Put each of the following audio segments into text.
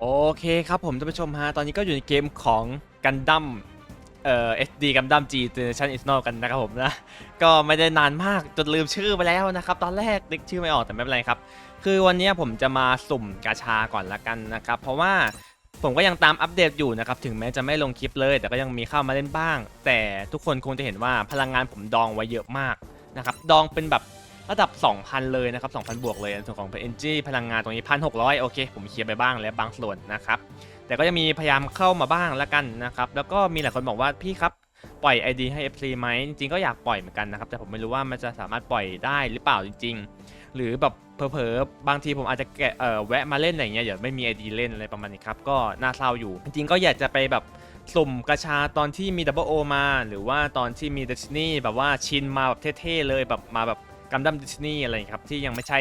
โอเคครับผมท่านผู้ชมฮะ ตอนนี้ก็อยู่ในเกมของกันดั้มเอ่อ SD กันดั้ม G Generation i s n o กันนะครับผมนะ ก็ไม่ได้นานมากจนลืมชื่อไปแล้วนะครับ ตอนแรกนึกชื่อไม่ออกแต่ไม่เป็นไรครับ คือวันนี้ผมจะมาสุ่มกาชาก่อนละกันนะครับ เพราะว่าผมก็ยังตามอัปเดตอยู่นะครับ ถึงแม้จะไม่ลงคลิปเลย แต่ก็ยังมีเข้ามาเล่นบ้าง แต่ทุกคนคงจะเห็นว่าพลังงานผมดองไว้เยอะมากนะครับ ดองเป็นแบบ ระดับ 2,000 เลยนะครับ 2,000 บวกเลยในส่วนของ PNG พลังงานตรงนี้ 1,600 โอเค ผมเคลียร์ไปบ้างแล้วบางส่วนนะครับ แต่ก็จะมีพยายามเข้ามาบ้างแล้วกันนะครับ แล้วก็มีหลายคนบอกว่าพี่ครับปล่อย ID ให้ FC ไหมจริงๆก็อยากปล่อยเหมือนกันนะครับ แต่ผมไม่รู้ว่ามันจะสามารถปล่อยได้หรือเปล่าจริง ๆ หรือแบบเผลอๆบางทีผมอาจจะแกะเอ่อแวะมาเล่นอะไรอย่างเงี้ยเดี๋ยวไม่มี ID เล่นอะไรประมาณนี้ครับก็น่าเศร้าอยู่ จริงๆก็อยากจะไปแบบสุ่มกระชาตอนที่มี Double O มา หรือว่าตอนที่มี Destiny แบบว่าชินมาแบบเท่ๆเลยแบบมาแบบ กัมดัม Destiny อะไรอย่างนี้ครับที่ยังไม่ใช่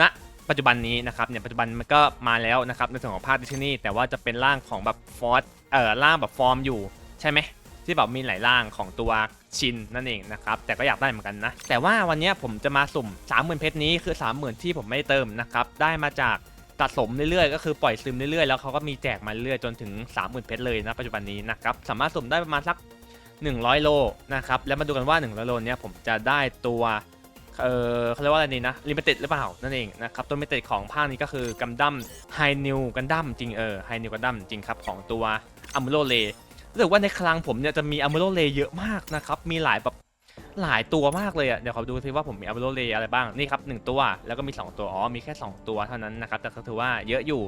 ณปัจจุบันนี้นะครับเนี่ยปัจจุบันมันก็มาแล้วนะครับในส่วนของภาค Destiny แต่ว่าจะเป็นร่างของแบบฟอร์สเอ่อร่างแบบฟอร์มอยู่ใช่ไหมที่แบบมีหลายร่างของตัวชินนั่นเองนะครับแต่ก็อยากได้เหมือนกันนะ แต่ว่าวันนี้ผมจะมาสุ่ม 30,000เพชรนี้คือ 30,000 ที่ผมไม่เติมนะครับได้มาจากสะสมเรื่อยๆ ก็คือปล่อยซึมเรื่อยๆ แล้วเขาก็มีแจกมาเรื่อยจนถึง 30,000 เพชรเลยนะปัจจุบันนี้นะครับสามารถสุ่มได้ประมาณสัก 100 โลนะครับแล้วมาดูกันว่า 100 โลเนี้ยผมจะได้ตัว เออเขาเรียกว่าอะไรนี่นะลิมิเต็ดหรือเปล่านั่นเองนะครับตัวลิมิเต็ดของภาคนี้ก็คือกัมดั้มไฮนิวกันดั้มจริงเออไฮนิวกันดั้มจริงครับของตัวอัมโลเลรู้สึกว่าในคลังผมเนี่ยจะมีอัมเบโรเลเยอะมากนะครับมีหลายแบบหลายตัวมากเลยอะเดี๋ยวขอดูซิว่าผมมีอัมเบโรเลอะไรบ้างนี่ครับหนึ่งตัวแล้วก็มี 2 ตัวอ๋อมีแค่ 2 ตัวเท่านั้นนะครับแต่ก็ถือว่าเยอะอยู่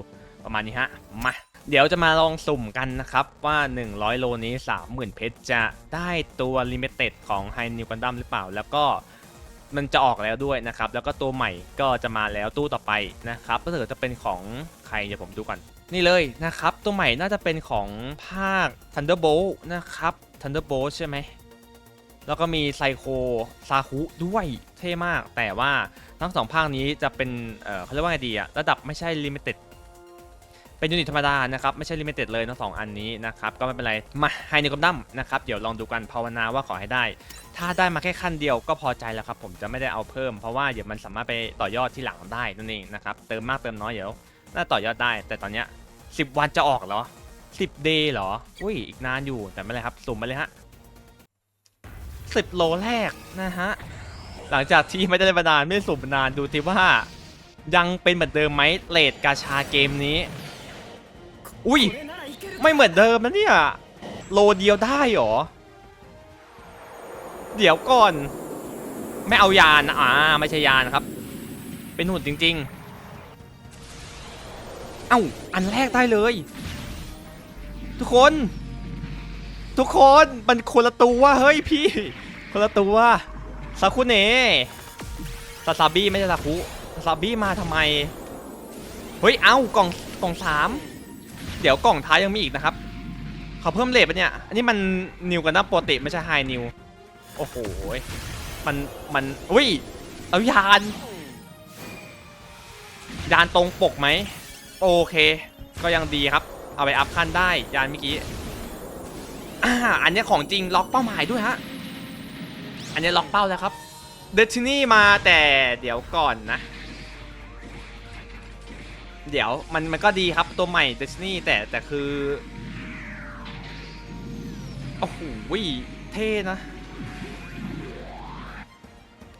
ประมาณนี้ฮะมาเดี๋ยวจะมาลองสุ่มกันนะครับว่า 100 โลนี้ 30,000 เพชรจะได้ตัวลิมิเต็ดของไฮนิวกันดั้มหรือเปล่า แล้วก็ มันจะออกแล้วด้วยนะครับ แล้วก็ตัวใหม่ก็จะมาแล้วตู้ต่อไปนะครับก็ถือจะเป็นของใครเดี๋ยวผมดูก่อนนี่เลยนะครับ ตัวใหม่น่าจะเป็นของภาค Thunderbolt นะครับ Thunderbolt ใช่ไหมแล้วก็มีไซโคซาคุด้วยเท่มาก แต่ว่าทั้งสองภาคนี้จะเป็นเเขาเรียกว่าไงดีอะระดับไม่ใช่ลิมิเต็ด เป็นยูนิตธรรมดานะครับไม่ใช่ลิมิเต็ดเลยทั้งสองอันนี้นะครับก็ไม่เป็นไรมาไฮนิคอมดัมนะครับเดี๋ยวลองดูกันภาวนาว่าขอให้ได้ ถ้าได้มาแค่ขั้นเดียวก็พอใจแล้วครับผมจะไม่ได้เอาเพิ่มเพราะว่าเดี๋ยวมันสามารถไปต่อยอดที่หลังได้นั่นเองนะครับเติมมากเติมน้อยเดี๋ยวน่าต่อยอดได้ แต่ตอนเนี้ยสิบวันจะออกเหรอสิบเดย์เหรออุ้ยอีกนานอยู่แต่ไม่เป็นไรครับสุ่มไปเลยฮะสิบโลแรกนะฮะหลังจากที่ไม่ได้เล่มานานไม่ได้สุ่มนานดูทีว่ายังเป็นเหมือนเดิมไหมเลดกาชาเกมนี้ อุ้ยไม่เหมือนเดิมนะเนี่ยโลเดียวได้หรอ เดี๋ยวก่อน ไม่เอายานนะอ่าไม่ใช่ยานครับ เป็นหุ่นจริง ๆ เอ้าอันแรกได้เลย ทุกคน ทุกคนมันคนละตัวเฮ้ยพี่ คนละตัวซาคุเนะซาซาบิไม่ใช่ซาคุซาซาบิมาทำไม เฮ้ย เอ้ากล่องกล่องสาม เดี๋ยวกล่องท้ายยังมีอีกนะครับเขาเพิ่มเลทปะเนี่ย อันนี้มันนิวกันนะปกติไม่ใช่ไฮนิว โอ้โห มัน มัน อุ้ย เอายาน ยานตรงปกไหม โอเค ก็ยังดีครับ เอาไปอัพขั้นได้ ยานเมื่อกี้ อ่า อันนี้ของจริงล็อกเป้าหมายด้วยฮะ อันนี้ล็อกเป้าแล้วครับ เดชินี่มาแต่เดี๋ยวก่อนนะ เดี๋ยวมันมันก็ดีครับ ตัวใหม่เดชินี่แต่แต่คือ โอ้โหเท่นะ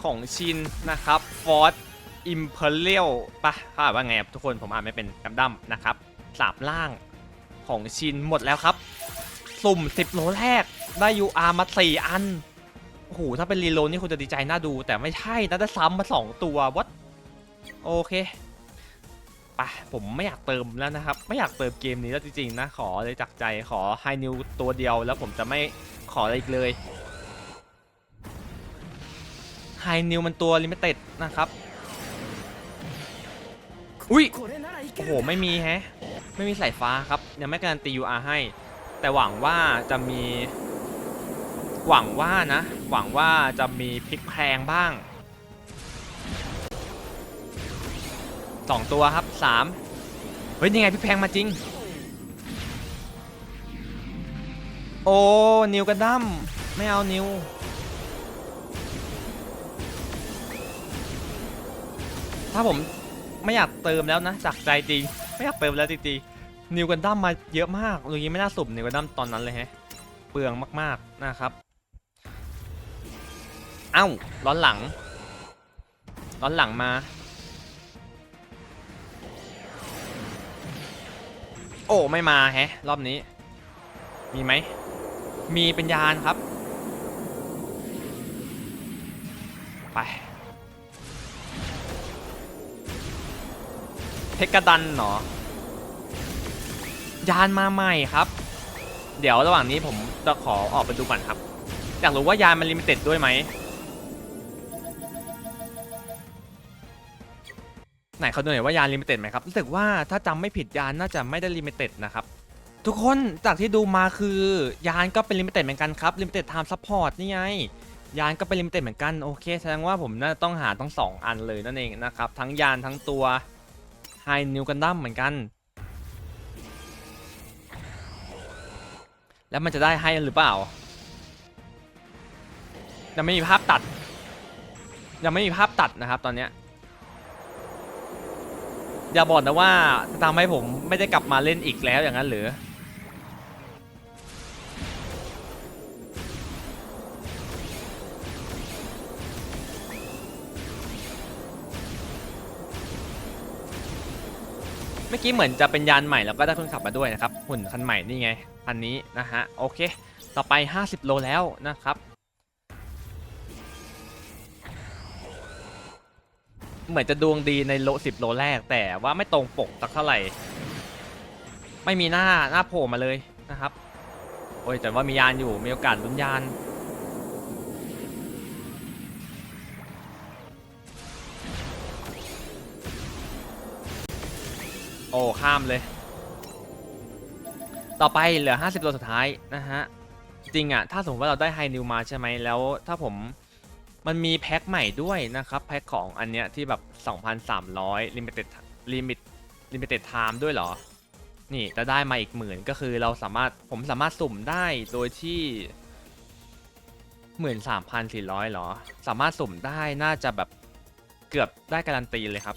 ของชินนะครับฟอร์ดอิมเพเรียลปะเขาอ่านว่าไงครับทุกคนผมอ่านไม่เป็นกำดัมนะครับสามล่างของชินหมดแล้วครับ สุ่ม 10 โลแรก ได้ UR มา 4 อัน โอ้โห ถ้าเป็นรีโลนี่คุณจะดีใจน่าดู แต่ไม่ใช่นะได้ซ้ำมา 2 ตัววัดโอเค ไปผมไม่อยากเติมแล้วนะครับ ไม่อยากเติมเกมนี้แล้วจริงๆนะ ขอเลยจากใจขอไฮนิวตัวเดียวแล้วผมจะไม่ขออะไรอีกเลยไฮนิวมันตัวลิมิเต็ดนะครับ อุ้ยโอ้โห ไม่มีแฮะ ไม่มีสายฟ้าครับ ยังไม่การันตี UR ให้ แต่หวังว่าจะมี หวังว่านะ หวังว่าจะมีพลิกแพลงบ้าง สองตัวครับสามเฮ้ยนี่ไงพลิกแพงมาจริง โอ้ นิวกันดั้มไม่เอานิวถ้าผมไม่อยากเติมแล้วนะจากใจจริง ไม่อยากเติมแล้วจริงๆนิวกันดั้มมาเยอะมากลุงนี้ไม่น่าสุ่มนิวกันดั้มตอนนั้นเลยฮะเปลืองมากๆนะครับเอ้าร้อนหลัง ร้อนหลังมา โอ้ไม่มาแฮะ รอบนี้ มีไหม มีเป็นยานครับ ไปเทคกระดันเหรอยานมาใหม่ครับ เดี๋ยวระหว่างนี้ผมจะขอออกไปดูก่อนครับ อยากรู้ว่ายานมันลิมิเต็ดด้วยไหม ไหนเขาดูหน่อยว่ายานลิมิเต็ดไหมครับรู้สึกว่าถ้าจำไม่ผิดยานน่าจะไม่ได้ลิมิเต็ดนะครับ ทุกคนจากที่ดูมาคือยานก็เป็นลิมิเต็ดเหมือนกันครับลิมิเต็ดไทม์ซัพพอร์ตนี่ไง ยานก็เป็นลิมิเต็ดเหมือนกันโอเคแสดงว่าผมน่าจะต้องหาทั้งสองอันเลยนั่นเองนะครับ ทั้งยานทั้งตัวไฮนิวกันดั้มเหมือนกัน แล้วมันจะได้ให้หรือเปล่า ยังไม่มีภาพตัด ยังไม่มีภาพตัดนะครับตอนเนี้ย อย่าบอกนะว่าจะทำให้ผมไม่ได้กลับมาเล่นอีกแล้วอย่างนั้นหรือ เมื่อกี้เหมือนจะเป็นยานใหม่แล้วก็ได้คนขับมาด้วยนะครับ หุ่นคันใหม่นี่ไงคันนี้นะฮะ โอเค ต่อไป 50 โลแล้วนะครับ เหมือนจะดวงดีในโล10โลแรก แต่ว่าไม่ตรงปกสักเท่าไหร่ ไม่มีหน้าหน้าโผล่มาเลยนะครับ โอ้ยแต่ว่ามียานอยู่มีโอกาสลุ้นยานโอ้ข้ามเลย ต่อไปเหลือ 50โลสุดท้ายนะฮะ จริงอะถ้าสมมติว่าเราได้ไฮนิวมาใช่ไหมแล้ว ถ้าผม มันมีแพ็คใหม่ด้วยนะครับแพ็คของอันเนี้ยที่แบบ 2,300 limited limit limited time ด้วยเหรอ นี่จะได้มาอีกหมื่นก็คือเราสามารถผมสามารถสุ่มได้โดยที่หมื่นสามพันสี่ร้อยหรอ สามารถสุ่มได้น่าจะแบบเกือบได้การันตีเลยครับ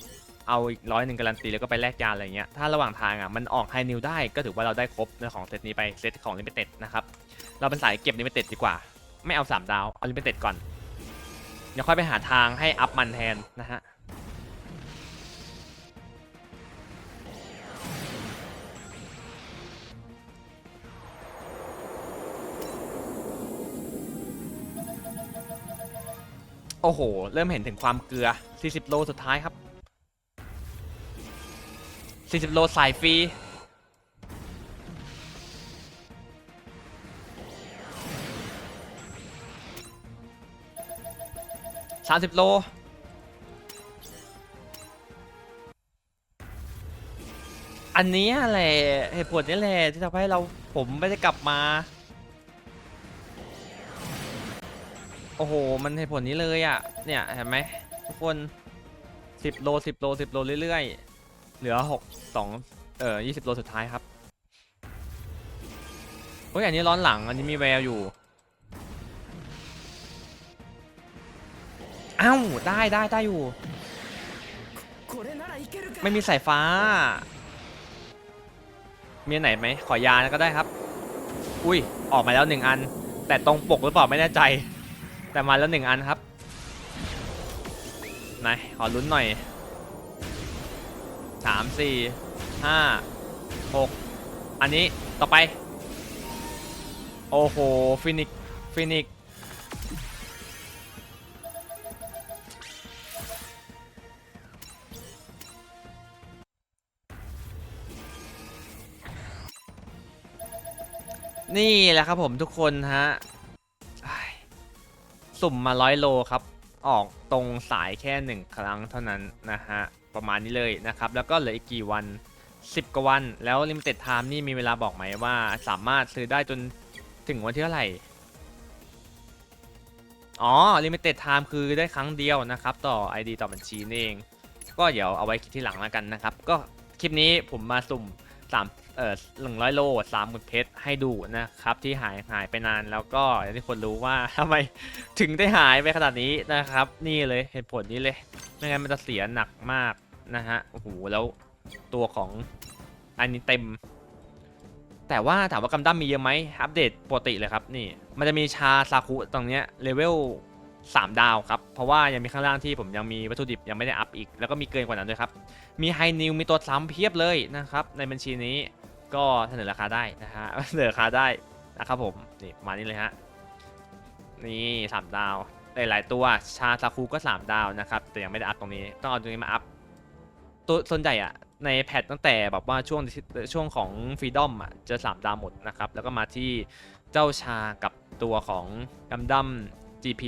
เอาอีกร้อยหนึ่งการันตีแล้วก็ไปแลกยาอะไรเงี้ย ถ้าระหว่างทางอะมันออกไฮนิวได้ก็ถือว่าเราได้ครบในของเซตนี้ไปเซตของลิมิเต็ดนะครับ เราเป็นสายเก็บลิมิเต็ดดีกว่า ไม่เอา 3 ดาว เอาลิมิเต็ดก่อน เดี๋ยวค่อยไปหาทางให้อัพมันแทนนะฮะโอ้โห เริ่มเห็นถึงความเกลือ 40 โลสุดท้ายครับ 40 โลสายฟรี 30โล อันนี้แหละเหตุผลนี้แหละที่ทำให้เราผมไม่ได้กลับมา โอ้โห มันเหตุผลนี้เลยอะ เนี่ยเห็นไหมทุกคน10โล10โล10โลเรื่อยๆ เหลือ6 2เอ่อ20โลสุดท้ายครับ โอ้ยอันนี้ร้อนหลังอันนี้มีแววอยู่ อ้าวได้ได้ได้อยู่ ไม่มีสายฟ้า มีไหนไหมขอยาก็ได้ครับ อุ้ยออกมาแล้วหนึ่งอัน แต่ตรงปกหรือเปล่าไม่แน่ใจ แต่มาแล้วหนึ่งอันครับไหนขอลุ้นหน่อยสามสี่ห้าหกอันนี้ต่อไป โอ้โหฟินิกฟินิก นี่แหละครับผมทุกคนฮะสุ่มมาร้อยโลครับ ออกตรงสายแค่หนึ่งครั้งเท่านั้นนะฮะ ประมาณนี้เลยนะครับ แล้วก็เหลืออีกกี่วัน 10 กว่าวัน แล้ว Limited Time นี่มีเวลาบอกไหมว่า สามารถซื้อได้จนถึงวันที่เท่าไหร่ อ๋อ Limited Time คือได้ครั้งเดียวนะครับ ต่อ ID ต่อบัญชีนี่เอง ก็เดี๋ยวเอาไว้คิดที่หลังแล้วกันนะครับ ก็คลิปนี้ผมมาสุ่ม 3 เอ่อหนึ่งร้อยโลสามหมื่นเพชรให้ดูนะครับที่หายหายไปนานแล้วก็อย่างที่คนรู้ว่าทำไมถึงได้หายไปขนาดนี้นะครับ นี่เลยเหตุผลนี้เลยไม่งั้นมันจะเสียหนักมากนะฮะโอ้โหแล้วตัวของอันนี้เต็ม แต่ว่าถามว่ากัมดั้มมีเยอะไหมอัปเดตปกติเลยครับนี่มันจะมีชาซาคุตรงเนี้ยเลเวล3 ดาวครับ เพราะว่ายังมีข้างล่างที่ผมยังมีวัตถุดิบยังไม่ได้อัพอีก แล้วก็มีเกินกว่านั้นด้วยครับ มีไฮนิวมีตัวซ้ำเพียบเลยนะครับ ในบัญชีนี้ ก็เสนอราคาได้นะฮะเสนอราคาได้นะครับผมนี่ประมาณนี้เลยฮะนี่สามดาวหลายๆตัวชาซาคุก็3ดาวนะครับแต่ยังไม่ได้อัพตรงนี้ต้องเอาตรงนี้มาอัพตัวส่วนใหญ่อะในแพทตั้งแต่แบบว่าช่วงช่วงของฟรีดอมอะจะ3ดาวหมดนะครับ แล้วก็มาที่เจ้าชากับตัวของกัมดัม GP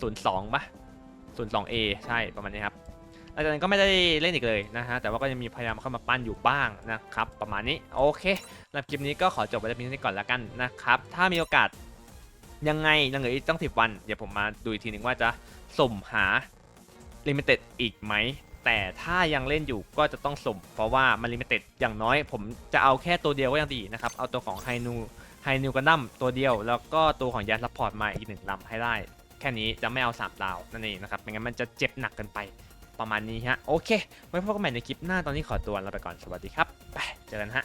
0 02ปะ 02A ใช่ประมาณนี้ครับ ลังจากนั้นก็ไม่ได้เล่นอีกเลยนะฮะแต่ว่าก็ยังมีพยายามเข้ามาปั้นอยู่บ้างนะครับประมาณนี้โอเคสำหรับคลิปนี้ก็ขอจบไว้แต่เพียงเท่านี้ก่อนแล้วกันนะครับถ้ามีโอกาสยังไงยังเหลืออีกต้อง 10 วัน เดี๋ยวผมมาดูอีกทีหนึ่งว่าจะสุ่มหาลิมิเต็ดอีกไหม แต่ถ้ายังเล่นอยู่ก็จะต้องสุ่ม เพราะว่ามันลิมิเต็ดอย่างน้อย ผมจะเอาแค่ตัวเดียวก็ยังดีนะครับ เอาตัวของไฮนูไฮนูกันดั้มตัวเดียว แล้วก็ตัวของยันซัพพอร์ตมาอีกหนึ่งลำให้ได้ แค่นี้จะไม่เอา3ดาวนั่นเองนะครับไม่งั้นมันจะเจ็บหนักเกินไป ประมาณนี้ฮะ โอเค ไว้พบกันใหม่ในคลิปหน้าตอนนี้ขอตัวลาไปก่อนสวัสดีครับ ไปเจอกันฮะ